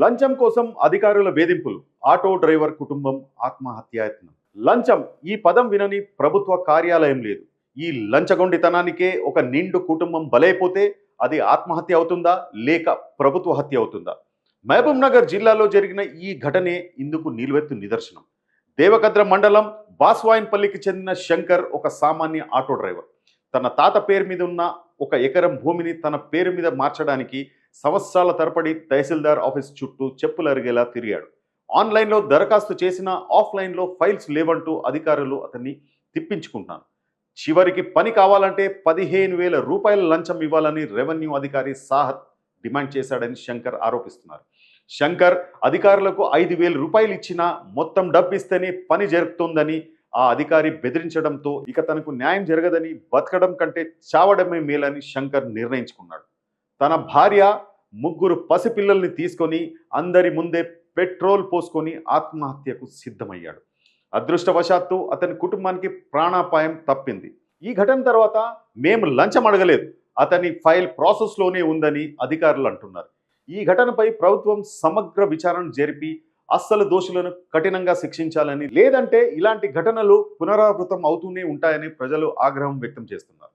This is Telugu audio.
లంచం కోసం అధికారుల వేధింపులు. ఆటో డ్రైవర్ కుటుంబం ఆత్మహత్యాయత్నం. లంచం ఈ పదం వినని ప్రభుత్వ కార్యాలయం లేదు. ఈ లంచగొండితనానికే ఒక నిండు కుటుంబం బలైపోతే అది ఆత్మహత్య అవుతుందా? లేక ప్రభుత్వ హత్య అవుతుందా? మహబూబ్ నగర్ జిల్లాలో జరిగిన ఈ ఘటనే ఇందుకు నిలువెత్తు నిదర్శనం. దేవకద్ర మండలం బాస్వాయిన్పల్లికి చెందిన శంకర్ ఒక సామాన్య ఆటో డ్రైవర్. తన తాత పేరు మీద ఉన్న ఒక ఎకరం భూమిని తన పేరు మీద మార్చడానికి సంవత్సరాల తరపడి తహసీల్దార్ ఆఫీస్ చుట్టూ చెప్పులు అరిగేలా తిరిగాడు. ఆన్లైన్లో దరఖాస్తు చేసిన ఆఫ్లైన్లో ఫైల్స్ లేవంటూ అధికారులు అతన్ని తిప్పించుకుంటున్నారు. చివరికి పని కావాలంటే పదిహేను వేల రూపాయల లంచం ఇవ్వాలని రెవెన్యూ అధికారి సాహత్ డిమాండ్ చేశాడని శంకర్ ఆరోపిస్తున్నారు. శంకర్ అధికారులకు ఐదు వేల రూపాయలు ఇచ్చినా మొత్తం డబ్బు ఇస్తేనే పని జరుగుతుందని ఆ అధికారి బెదిరించడంతో ఇక తనకు న్యాయం జరగదని బతకడం కంటే చావడమే మేలని శంకర్ నిర్ణయించుకున్నాడు. తన భార్య ముగ్గురు పసిపిల్లల్ని తీసుకొని అందరి ముందే పెట్రోల్ పోసుకొని ఆత్మహత్యకు సిద్ధమయ్యాడు. అదృష్టవశాత్తు అతని కుటుంబానికి ప్రాణాపాయం తప్పింది. ఈ ఘటన తర్వాత మేము లంచం అడగలేదు. అతని ఫైల్ ప్రాసెస్లోనే ఉందని అధికారులు అంటున్నారు. ఈ ఘటనపై ప్రభుత్వం సమగ్ర విచారణ జరిపి అస్సలు దోషులను కఠినంగా శిక్షించాలని లేదంటే ఇలాంటి ఘటనలు పునరావృతం అవుతూనే ఉంటాయని ప్రజలు ఆగ్రహం వ్యక్తం చేస్తున్నారు.